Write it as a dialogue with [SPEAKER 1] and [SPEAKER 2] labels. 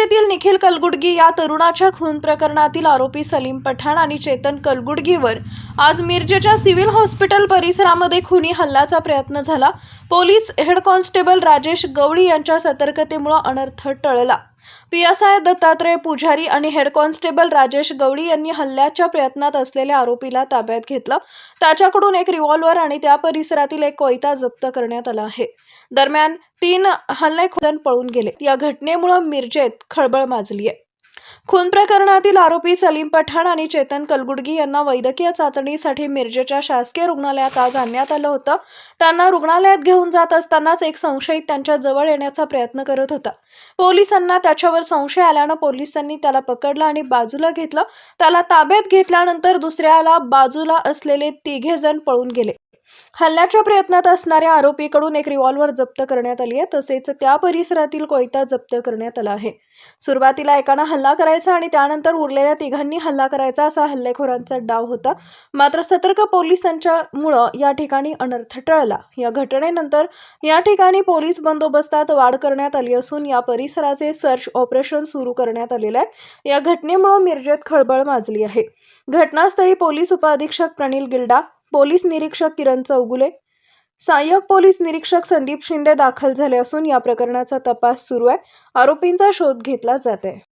[SPEAKER 1] पणजीतील निखिल कलगुडगी या तरुणाच्या खून प्रकरणातील आरोपी सलीम पठाण आणि चेतन कलगुडगीवर आज मिरजेच्या सिव्हिल हॉस्पिटल परिसरामध्ये खुनी हल्ल्याचा प्रयत्न झाला. Police head constable Rajesh Gawali यांच्या सतर्कतेमुळे अनर्थ टळला. P S I Dattatray Pujari आणि हेड कॉन्स्टेबल राजेश गवळी यांनी हल्ल्याच्या प्रयत्नात असलेल्या आरोपीला ताब्यात घेतलं. त्याच्याकडून एक रिव्हॉल्वर आणि त्या परिसरातील एक कोयता जप्त करण्यात आला आहे. दरम्यान तीन हल्लेखोर पळून गेले. या घटनेमुळे मिरजेत खळबळ माजली आहे खून प्रकरणातील आरोपी सलीम पठाण आणि चेतन कलगुडगी यांना वैद्यकीय चाचणीसाठी मिरजेच्या शासकीय रुग्णालयात आज आणण्यात आलं होतं. त्यांना रुग्णालयात घेऊन जात असतानाच एक संशयित त्यांच्या जवळ येण्याचा प्रयत्न करत होता. पोलिसांना त्याच्यावर संशय आल्यानं पोलिसांनी त्याला पकडलं आणि बाजूला घेतलं. त्याला ताब्यात घेतल्यानंतर दुसऱ्याला बाजूला असलेले तिघे जण पळून गेले. हल्ल्याच्या प्रयत्नात असणाऱ्या आरोपीकडून एक रिव्हॉल्वर जप्त करण्यात आली आहे. तसेच त्या परिसरातील कोयता जप्त करण्यात आला आहे. सुरुवातीला एकानं हल्ला करायचा आणि त्यानंतर उरलेल्या तिघांनी हल्ला करायचा असा हल्लेखोरांचा डाव होता. मात्र सतर्क पोलिसांच्या मुळं या ठिकाणी अनर्थ टळला. या घटनेनंतर या ठिकाणी पोलीस बंदोबस्तात वाढ करण्यात आली असून या परिसराचे सर्च ऑपरेशन सुरू करण्यात आलेलं आहे. या घटनेमुळे मिरजेत खळबळ माजली आहे. घटनास्थळी पोलीस उपअधीक्षक प्रणील गिल्डा पोलीस निरीक्षक किरण चौगुले. सहाय्यक पोलीस निरीक्षक संदीप शिंदे दाखल झाले असून या प्रकरणाचा तपास सुरू आहे. आरोपींचा शोध घेतला जात आहे.